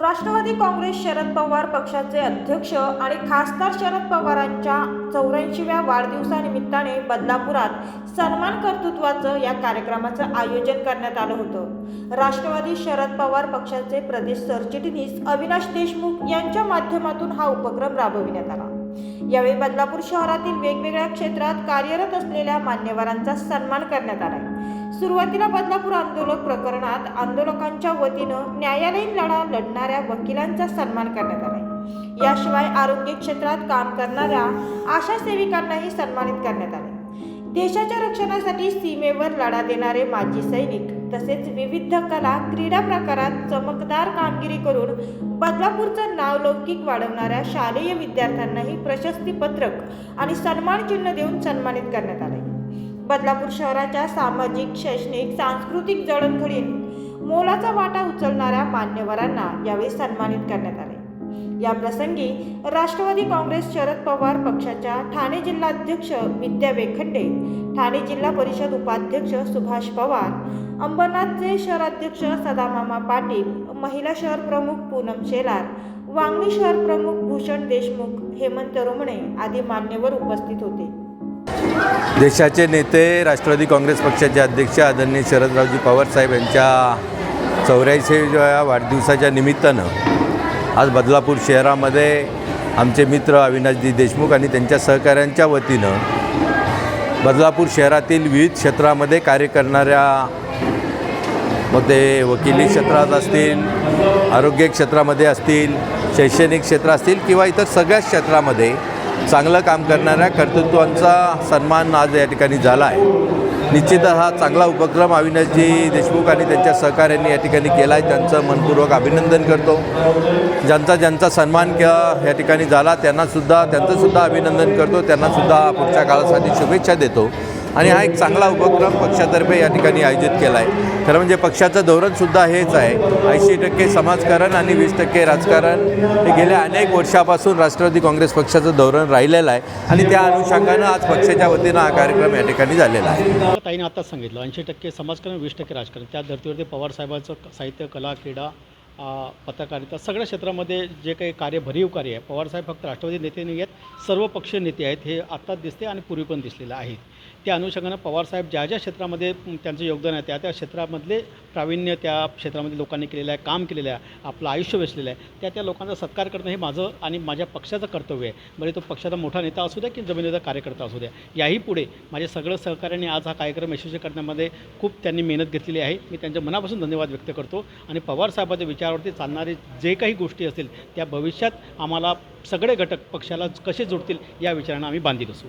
राष्ट्रवादी काँग्रेस शरद पवार पक्षाचे अध्यक्ष आणि खासदार शरद पवारांच्या चौऱ्याऐंशीव्या वाढदिवसानिमित्ताने बदलापुरात सन्मान कर्तृत्वाचं या कार्यक्रमाचं आयोजन करण्यात आलं होतं. राष्ट्रवादी शरद पवार पक्षाचे प्रदेश सरचिटणीस अविनाश देशमुख यांच्या माध्यमातून हा उपक्रम राबविण्यात आला. यावेळी बदलापूर शहरातील वेगवेगळ्या क्षेत्रात कार्यरत असलेल्या मान्यवरांचा सन्मान करण्यात आला सुरुवातीला बदलापूर आंदोलक प्रकरणात आंदोलकांच्या वतीनं न्यायालयीन लढा लढणाऱ्या वकिलांचा सन्मान करण्यात आला याशिवाय आरोग्य क्षेत्रात काम करणाऱ्या आशा सेविकांनाही सन्मानित करण्यात आले देशाच्या रक्षणासाठी सीमेवर लढा देणारे माजी सैनिक तसेच विविध कला क्रीडा प्रकारात चमक कामगिरी करून बदलापूरचं नाव लौकिक वाढवणाऱ्या शालेय विद्यार्थ्यांनाही प्रशस्ती पत्रक आणि सन्मान चिन्ह देऊन सन्मानित करण्यात आले. बदलापूर शहराच्या सामाजिक शैक्षणिक सांस्कृतिक जडणघडीत मोलाचा वाटा उचलणाऱ्या मान्यवरांना यावेळी सन्मानित करण्यात आले. या प्रसंगी राष्ट्रवादी काँग्रेस शरद पवार पक्षाच्या ठाणे जिल्हाध्यक्ष विद्या वेखंडे ठाणे जिल्हा परिषद उपाध्यक्ष सुभाष पवार अंबरनाथचे शहराध्यक्ष सदामामा पाटील महिला शहर प्रमुख पूनम शेलार वांगणी शहर प्रमुख भूषण देशमुख हेमंत रोमणे आदी मान्यवर उपस्थित होते. देशाचे नेते राष्ट्रवादी काँग्रेस पक्षाचे अध्यक्ष आदरणीय शरदरावजी पवार साहेब यांच्या चौऱ्याऐंशीव्या वाढदिवसाच्या निमित्तानं आज बदलापूर शहरामध्ये आमचे मित्र अविनाशजी देशमुख आणि त्यांच्या सहकाऱ्यांच्या वतीनं बदलापूर शहरातील विविध क्षेत्रामध्ये कार्य करणाऱ्या मग ते वकिली क्षेत्रात असतील आरोग्य क्षेत्रामध्ये असतील शैक्षणिक क्षेत्र असतील किंवा इतर सगळ्याच क्षेत्रामध्ये चांगलं काम करणाऱ्या कर्तृत्वांचा सन्मान आज या ठिकाणी झाला आहे. निश्चित हा चांगला उपक्रम अविनाशजी देशमुख आणि त्यांच्या सहकार्यांनी या ठिकाणी केला आहे. त्यांचं मनपूर्वक अभिनंदन करतो. ज्यांचा ज्यांचा सन्मान या ठिकाणी झाला त्यांनासुद्धा त्यांचंसुद्धा अभिनंदन करतो. त्यांनासुद्धा पुढच्या काळासाठी शुभेच्छा देतो. आणि हा एक चांगला उपक्रम पक्षातर्फे या ठिकाणी आयोजित केला आहे खरं म्हणजे पक्षाचं धोरणसुद्धा हेच आहे. ऐंशी टक्के समाजकारण आणि वीस टक्के राजकारण. हे गेल्या अनेक वर्षापासून राष्ट्रवादी काँग्रेस पक्षाचं धोरण राहिलेलं आहे आणि त्या अनुषंगानं आज पक्षाच्या वतीनं हा कार्यक्रम या ठिकाणी झालेला आहे. ताईने आताच सांगितलं ऐंशी टक्के समाजकारण वीस टक्के राजकारण. त्या धर्तीवरती पवार साहेबांचं साहित्य कला क्रीडा पत्रकारिता सगळ्या क्षेत्रामध्ये जे काही कार्य भरीव कार्य आहे. पवारसाहेब फक्त राष्ट्रवादी नेते नाही आहेत सर्व पक्षीय नेते आहेत हे आत्ताच दिसते आणि पूर्वी पण दिसलेलं आहे त्या अनुषंगानं पवारसाहेब ज्या ज्या क्षेत्रामध्ये त्यांचं योगदान आहे त्या त्या क्षेत्रामधले प्रावीण्य त्या क्षेत्रामध्ये लोकांनी केलेलं आहे काम केलेलं आहे आपलं आयुष्य वेचलेलं आहे त्या त्या लोकांचा सत्कार करणं हे माझं आणि माझ्या पक्षाचं कर्तव्य आहे. म्हणजे तो पक्षाचा मोठा नेता असू द्या की जमिनीचा कार्यकर्ता असू द्या. याही पुढे माझे सगळं सहकार्याने आज हा कार्यक्रम यशस्वी करण्यामध्ये खूप त्यांनी मेहनत घेतलेली आहे. मी त्यांच्या मनापासून धन्यवाद व्यक्त करतो आणि पवारसाहेबाच्या विचारावरती चालणारे जे काही गोष्टी असतील त्या भविष्यात आम्हाला सगळे घटक पक्षाला कसे जोडतील या विचारानं आम्ही बांधील असू.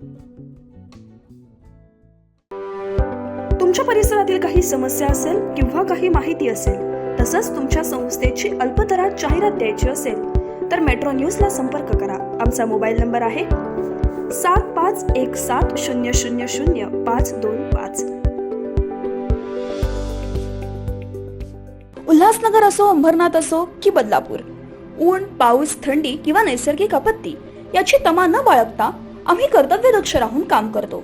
तुमच्या परिसरातील काही समस्या असेल किंवा काही माहिती असेल तसंच तुमच्या संस्थेची अल्पदरात जाहिरात द्यायची असेल तर मेट्रो न्यूजला संपर्क करा. आमचा मोबाईल नंबर आहे सात पाच एक सात शून्य शून्य शून्य पाच दोन पाच. उल्हासनगर असो अंबरनाथ असो की बदलापूर ऊन पाऊस थंडी किंवा नैसर्गिक आपत्ती याची तमा न बाळगता आम्ही कर्तव्यदक्ष राहून काम करतो.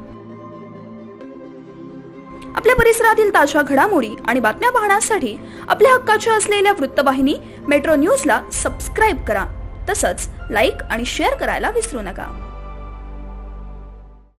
आपल्या परिसरातील ताज्या घडामोडी आणि बातम्या पाहण्यासाठी आपल्या हक्काच्या असलेल्या वृत्तवाहिनी मेट्रो न्यूजला सबस्क्राईब करा. तसंच लाईक आणि शेअर करायला विसरू नका.